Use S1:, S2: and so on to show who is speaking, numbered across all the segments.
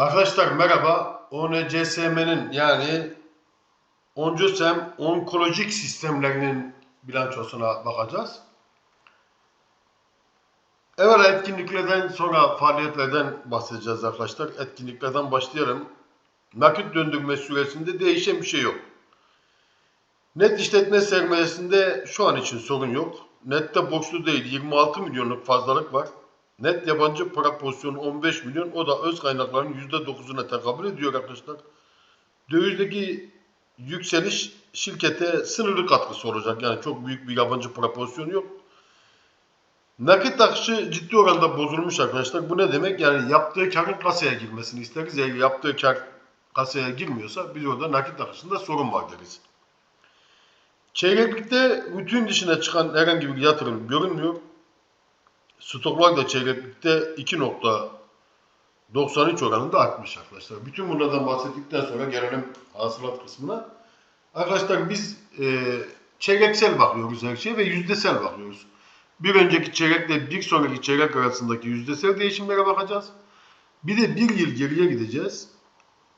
S1: Arkadaşlar merhaba. ONCSM'nin yani Oncosem onkolojik sistemlerinin bilançosuna bakacağız. Evvela etkinliklerden sonra faaliyetlerden bahsedeceğiz arkadaşlar. Etkinliklerden başlayalım. Nakit döndürme süresinde değişen bir şey yok. Net işletme sermayesinde şu an için sorun yok. Nette borçlu değil 26 milyonluk fazlalık var. Net yabancı para pozisyonu 15 milyon. O da öz kaynakların %9'una tekabül ediyor arkadaşlar. Dövizdeki yükseliş şirkete sınırlı katkısı olacak. Yani çok büyük bir yabancı para pozisyonu yok. Nakit akışı ciddi oranda bozulmuş arkadaşlar. Bu ne demek? Yani yaptığı karın kasaya girmesini isteriz. Eğer yaptığı kar kasaya girmiyorsa biz orada nakit akışında sorun var deriz. Çeyreklikte bütün dışına çıkan herhangi bir yatırım görünmüyor. Stoklar da çeyreklikte 2.93 oranında artmış arkadaşlar. Bütün bunlardan bahsettikten sonra gelelim hasılat kısmına. Arkadaşlar biz e, çeyreksel bakıyoruz her şeye ve yüzdesel bakıyoruz. Bir önceki çeyrekle bir sonraki çeyrek arasındaki yüzdesel değişimlere bakacağız. Bir de bir yıl geriye gideceğiz.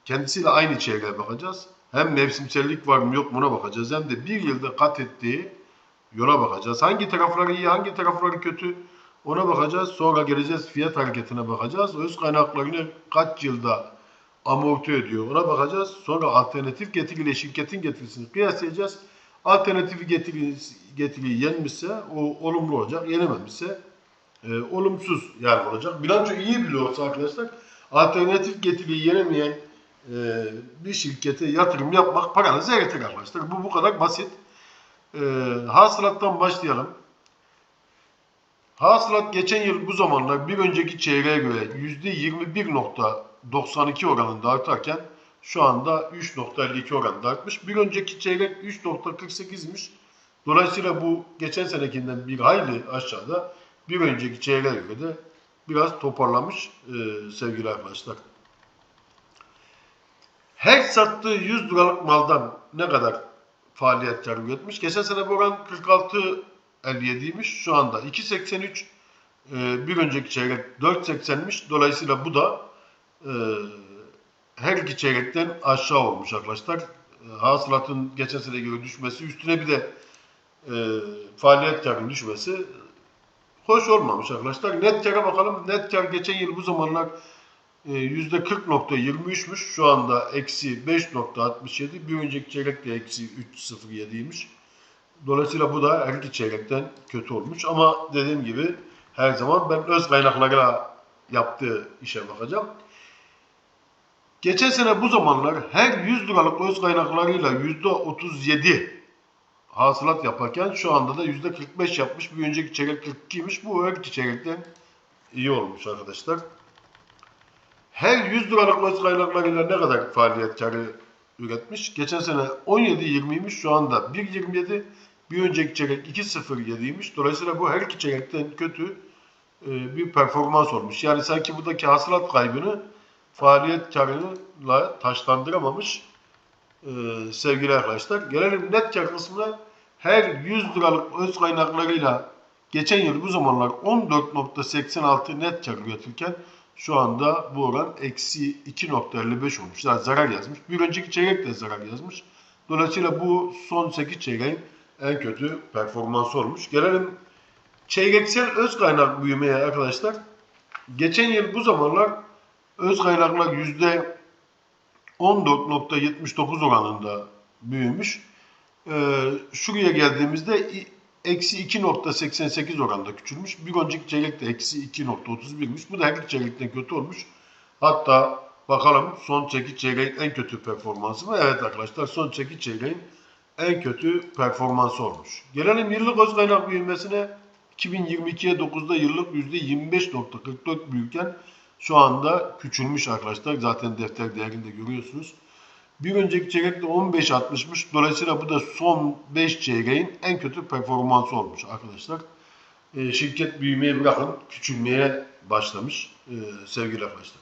S1: Kendisiyle aynı çeyreğe bakacağız. Hem mevsimsellik var mı yok mu bakacağız. Hem de bir yılda kat ettiği yola bakacağız. Hangi tarafları iyi, hangi tarafları kötü ona bakacağız. Sonra geleceğiz fiyat hareketine bakacağız. Öz kaynaklarını kaç yılda amorti ediyor ona bakacağız. Sonra alternatif getiriyle şirketin getirisini kıyaslayacağız. Alternatifi getiri, getiriyi yenmişse o olumlu olacak. Yenememişse e, olumsuz yani olacak. Bilanço iyi bile olsa arkadaşlar alternatif getiriyi yenemeyen e, bir şirkete yatırım yapmak paranızı eritir arkadaşlar. Bu bu kadar basit. E, hasılattan başlayalım. Hasılat geçen yıl bu zamanlar bir önceki çeyreğe göre %21.92 oranında artarken şu anda 3.52 oranında artmış. Bir önceki çeyrek 3.48'miş. Dolayısıyla bu geçen senekinden bir hayli aşağıda bir önceki çeyreğe göre de biraz toparlamış e, sevgili arkadaşlar. Her sattığı 100 liralık maldan ne kadar faaliyet kar üretmiş? Geçen sene bu oran 46.57'ymiş. Şu anda 2.83 e, bir önceki çeyrek 4.80'miş. Dolayısıyla bu da e, her iki çeyrekten aşağı olmuş arkadaşlar. E, hasılatın geçen sene göre düşmesi üstüne bir de e, faaliyet karının düşmesi hoş olmamış arkadaşlar. Net kara bakalım. Net kar geçen yıl bu zamanlar e, %40.23'müş. Şu anda eksi 5.67. Bir önceki çeyrek de eksi 3.07'ymiş. Dolayısıyla bu da her iki çeyrekten kötü olmuş. Ama dediğim gibi her zaman ben öz kaynaklarıyla yaptığı işe bakacağım. Geçen sene bu zamanlar her 100 liralık öz kaynaklarıyla %37 hasılat yaparken şu anda da %45 yapmış. Bir önceki çeyrek 42'ymiş. Bu her iki çeyrekten iyi olmuş arkadaşlar. Her 100 liralık öz kaynaklarıyla ne kadar faaliyet karı üretmiş? Geçen sene 17.20'ymiş. Şu anda 1.27. Bir önceki çeyrek 2.07'ymiş. Dolayısıyla bu her iki çeyrekten kötü e, bir performans olmuş. Yani sanki buradaki hasılat kaybını faaliyet karıyla taşlandıramamış e, sevgili arkadaşlar. Gelelim net kar kısmına. Her 100 liralık öz kaynaklarıyla geçen yıl bu zamanlar 14.86 net kar üretirken şu anda bu oran eksi 2.55 olmuş. Yani zarar yazmış. Bir önceki çeyrek de zarar yazmış. Dolayısıyla bu son 8 çeyreğin en kötü performansı olmuş. Gelelim çeyreksel öz kaynak büyümeye arkadaşlar. Geçen yıl bu zamanlar öz kaynaklar yüzde 14.79 oranında büyümüş. Ee, şuraya geldiğimizde eksi 2.88 oranında küçülmüş. Bir önceki çeyrek de eksi 2.31'miş. Bu da her çeyrekten kötü olmuş. Hatta bakalım son çeki çeyreğin en kötü performansı mı? Evet arkadaşlar son çeki çeyreğin en kötü performansı olmuş. Gelelim yıllık öz kaynak büyümesine 2022'ye 9'da yıllık %25.44 büyürken şu anda küçülmüş arkadaşlar. Zaten defter değerinde görüyorsunuz. Bir önceki çeyrekte 15.60'mış. Dolayısıyla bu da son 5 çeyreğin en kötü performansı olmuş arkadaşlar. Ee, şirket büyümeye bırakın küçülmeye başlamış ee, sevgili arkadaşlar.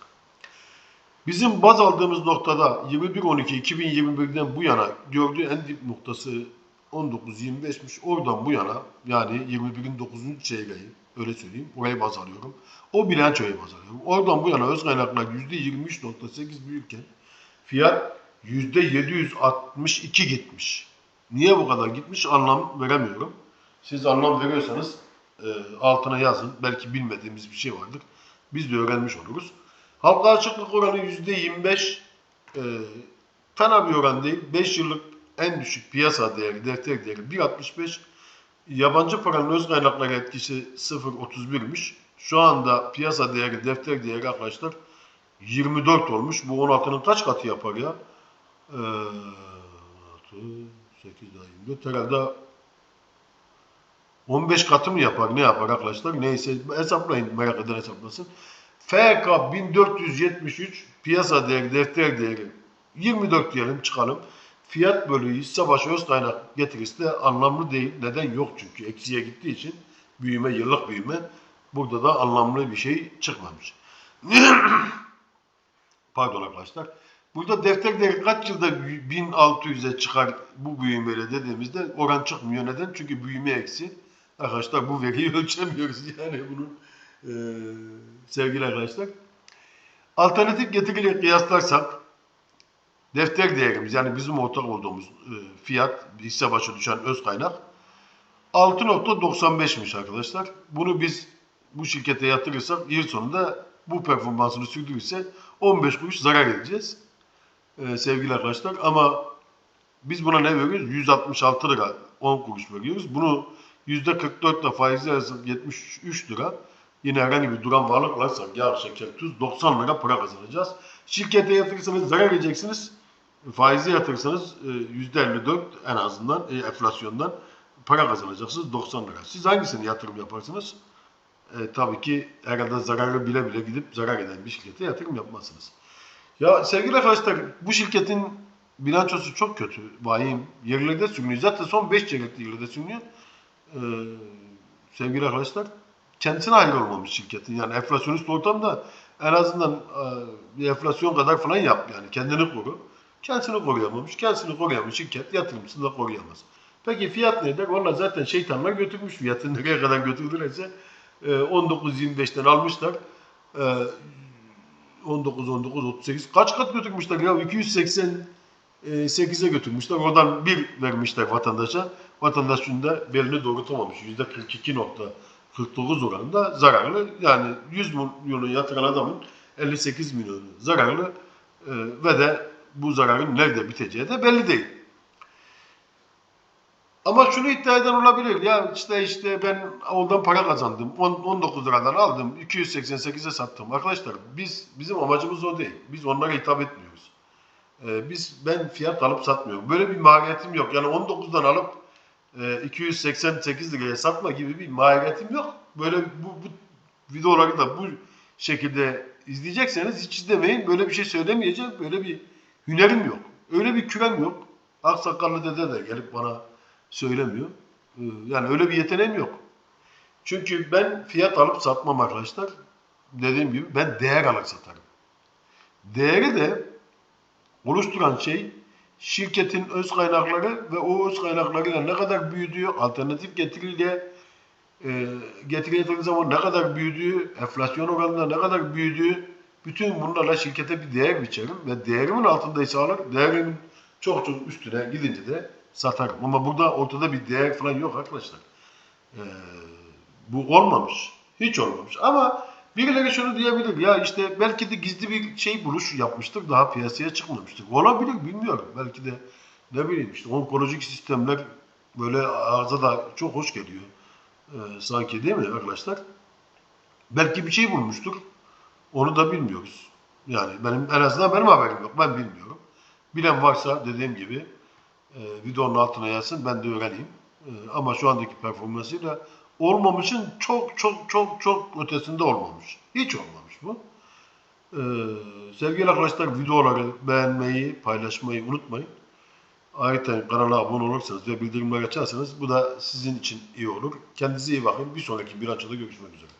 S1: Bizim baz aldığımız noktada 21.12.2021'den bu yana gördüğü en dip noktası 19.25'miş. Oradan bu yana yani 21'in 9. çeyreği öyle söyleyeyim. Orayı baz alıyorum. O bilançoyu baz alıyorum. Oradan bu yana öz kaynaklar %23.8 büyürken fiyat %762 gitmiş. Niye bu kadar gitmiş anlam veremiyorum. Siz anlam veriyorsanız e, altına yazın. Belki bilmediğimiz bir şey vardır. Biz de öğrenmiş oluruz. Halka açıklık oranı %25 e, fena bir oran değil. 5 yıllık en düşük piyasa değeri, defter değeri 1.65. Yabancı paranın öz kaynakları etkisi 0.31'miş. Şu anda piyasa değeri, defter değeri arkadaşlar 24 olmuş. Bu 16'nın kaç katı yapar ya? Ee, 6, 8 daha 24. Herhalde 15 katı mı yapar? Ne yapar arkadaşlar? Neyse hesaplayın. Merak eden hesaplasın. FK 1473 piyasa değeri, defter değeri 24 diyelim çıkalım. Fiyat bölü hisse başı öz kaynak getirisi de anlamlı değil. Neden? Yok çünkü. Eksiye gittiği için büyüme, yıllık büyüme burada da anlamlı bir şey çıkmamış. Pardon arkadaşlar. Burada defter değeri kaç yılda 1600'e çıkar bu büyümeyle dediğimizde oran çıkmıyor. Neden? Çünkü büyüme eksi. Arkadaşlar bu veriyi ölçemiyoruz yani bunun e, sevgili arkadaşlar. Alternatif getiriyle kıyaslarsak defter değerimiz yani bizim ortak olduğumuz e, fiyat hisse başı düşen öz kaynak 6.95'miş arkadaşlar. Bunu biz bu şirkete yatırırsak yıl sonunda bu performansını sürdürürse 15 kuruş zarar edeceğiz. E, sevgili arkadaşlar ama biz buna ne veriyoruz? 166 lira 10 kuruş veriyoruz. Bunu %44 ile faizle arasında 73 lira. Yine herhangi bir duran varlık alırsak yağ, şeker, tuz 90 lira para kazanacağız. Şirkete yatırırsanız zarar edeceksiniz. Faize yatırırsanız e, %54 en azından e, enflasyondan para kazanacaksınız 90 lira. Siz hangisini yatırım yaparsınız? E, tabii ki herhalde zararı bile bile gidip zarar eden bir şirkete yatırım yapmazsınız. Ya sevgili arkadaşlar bu şirketin bilançosu çok kötü. Vahim. Yerlerde sürünüyor. Zaten son 5 çeyrekte yerlerde sürünüyor. Ee, sevgili arkadaşlar kendisine hayır olmamış şirketin. Yani enflasyonist ortamda en azından e, bir enflasyon kadar falan yap yani kendini koru. Kendisini koruyamamış. Kendisini koruyamış şirket yatırımcısını da koruyamaz. Peki fiyat nedir? Valla zaten şeytanlar götürmüş fiyatı. Nereye kadar götürdülerse e, 19.25'ten almışlar. E, 19, 19, 38 kaç kat götürmüşler ya? 288'e götürmüşler. Oradan bir vermişler vatandaşa. Vatandaş şimdi belini doğrultamamış. %42.49 oranında zararlı. Yani 100 milyonu yatıran adamın 58 milyonu zararlı e, ve de bu zararın nerede biteceği de belli değil. Ama şunu iddia eden olabilir. Ya işte işte ben ondan para kazandım. 10, 19 liradan aldım. 288'e sattım. Arkadaşlar biz bizim amacımız o değil. Biz onlara hitap etmiyoruz. Ee, biz ben fiyat alıp satmıyorum. Böyle bir mahiyetim yok. Yani 19'dan alıp e, 288 liraya satma gibi bir mahiyetim yok. Böyle bu, bu videoları da bu şekilde izleyecekseniz hiç izlemeyin. Böyle bir şey söylemeyeceğim. Böyle bir hünerim yok. Öyle bir kürem yok. Aksakallı dede de gelip bana söylemiyor. Ee, Yani öyle bir yeteneğim yok. Çünkü ben fiyat alıp satmam arkadaşlar. Dediğim gibi ben değer alıp satarım. Değeri de oluşturan şey şirketin öz kaynakları ve o öz kaynaklarıyla ne kadar büyüdüğü, alternatif getiriyle e, getiri getirdiği zaman ne kadar büyüdüğü, enflasyon oranında ne kadar büyüdüğü, bütün bunlarla şirkete bir değer biçerim ve değerimin altındaysa alır, değerimin çok çok üstüne gidince de satarım. Ama burada ortada bir değer falan yok arkadaşlar. Ee, bu olmamış. Hiç olmamış. Ama birileri şunu diyebilir. Ya işte belki de gizli bir şey buluş yapmıştır. Daha piyasaya çıkmamıştır. Olabilir bilmiyorum. Belki de ne bileyim işte onkolojik sistemler böyle ağza da çok hoş geliyor. Ee, sanki değil mi arkadaşlar? Belki bir şey bulmuştur. Onu da bilmiyoruz. Yani benim en azından benim haberim yok. Ben bilmiyorum. Bilen varsa dediğim gibi e, videonun altına yazsın ben de öğreneyim. E, ama şu andaki performansıyla olmamışın çok çok çok çok ötesinde olmamış. Hiç olmamış bu. E, sevgili arkadaşlar videoları beğenmeyi, paylaşmayı unutmayın. Ayrıca kanala abone olursanız ve bildirimleri açarsanız bu da sizin için iyi olur. Kendinize iyi bakın. Bir sonraki bir açıda görüşmek üzere.